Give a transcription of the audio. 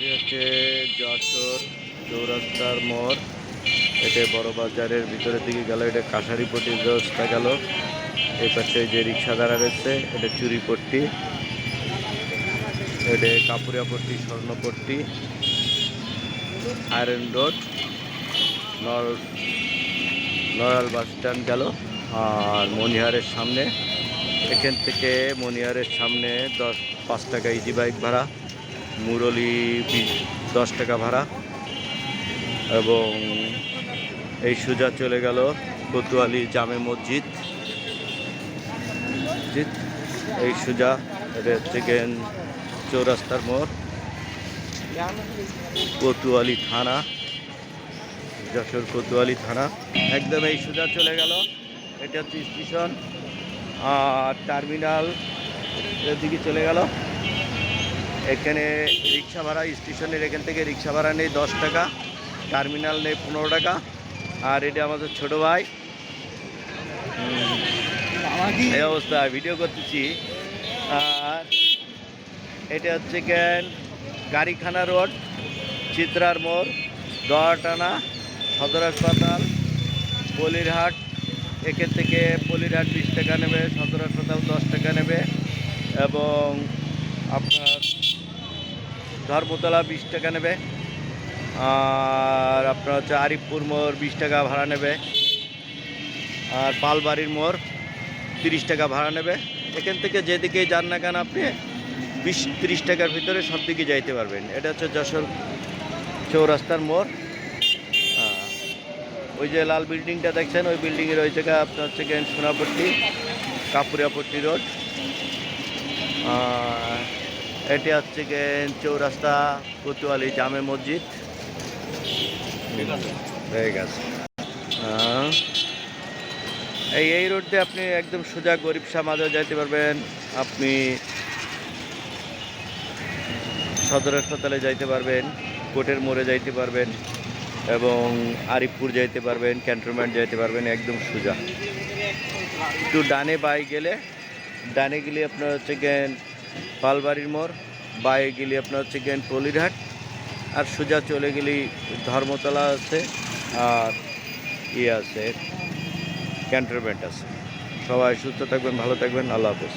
এটি হচ্ছে যশোর চৌরাস্তার মোড়। এটা বড় বাজারের ভিতরের দিকে গেল, এটা কাছারিপট্টির রাস্তা গেল। এই পাশে যে রিক্সা দাঁড়া রয়েছে, এটা চুরিপট্টি এটা Kapuriapatti Swarnapatti iron road Naral bus stand গেল, আর মনিহারের সামনে। এখান থেকে মনিহারের সামনে দশ, পাঁচ টাকা ইজি বাইক ভাড়া। মুরলি বিশ, দশ টাকা ভাড়া। এবং এই সোজা চলে গেল কোতোয়ালি জামে মসজিদ। এই সোজা গেন চৌরাস্তার মোড়। কোতোয়ালি থানা, যশোর কোতোয়ালি থানা। একদম এই সোজা চলে গেল। এটা হচ্ছে স্টেশন। আর টার্মিনাল এর দিকে চলে গেল। এখানে রিক্সা ভাড়া, স্টেশনের এখান থেকে রিক্সা ভাড়া নেই দশ টাকা, টার্মিনাল নেই পনেরো টাকা, আর এটা আমাদের ছোট ভাই। এই অবস্থা, ভিডিও করতেছি। আর এটা হচ্ছে কেন? গাড়িখানা রোড, চিত্রার মোড় দোয়াটানা সদর হাসপাতাল পলিরহাট এখান থেকে পলিরহাট বিশ টাকা নেবে, সদর হাসপাতাল দশ টাকা নেবে, এবং আপনার ধর্মতলা বিশ টাকা নেবে। আর আপনার হচ্ছে আরিফপুর মোড় বিশ টাকা ভাড়া নেবে। আর পালবাড়ির মোড় তিরিশ টাকা ভাড়া নেবে। এখান থেকে যেদিকেই যান না কেন আপনি বিশ তিরিশ টাকার ভিতরে সব দিকে যাইতে পারবেন। এটা হচ্ছে যশোর চৌরাস্তার মোড়। হ্যাঁ। ওই যে লাল বিল্ডিংটা দেখছেন, ওই বিল্ডিংয়ের ওই জায়গা আপনার হচ্ছে সোনাপট্টি, কাপুরিয়াপট্টি রোড। এটি হচ্ছে চৌরাস্তা কোতোয়ালি জামে মসজিদ। ঠিক আছে। হ্যাঁ। এই এই রোড দিয়ে আপনি একদম সোজা গরিব সমাজও যাইতে পারবেন। আপনি সদর হাসপাতালে যাইতে পারবেন কোর্টের মোড়ে যাইতে পারবেন এবং আরিফপুর যাইতে পারবেন ক্যান্টনমেন্ট যাইতে পারবেন একদম সোজা। একটু ডানে বাই গেলে ডানে গেলে আপনার হচ্ছে পালবাড়ির মোড় বাইরে গেলে আপনার হচ্ছে গেন পলিরহাট, আর সোজা চলে গেলেই ধর্মতলা আছে, আর ইয়ে আছে ক্যান্টনমেন্ট আছে। সবাই সুস্থ থাকবেন, ভালো থাকবেন, আল্লাহ হাফেজ।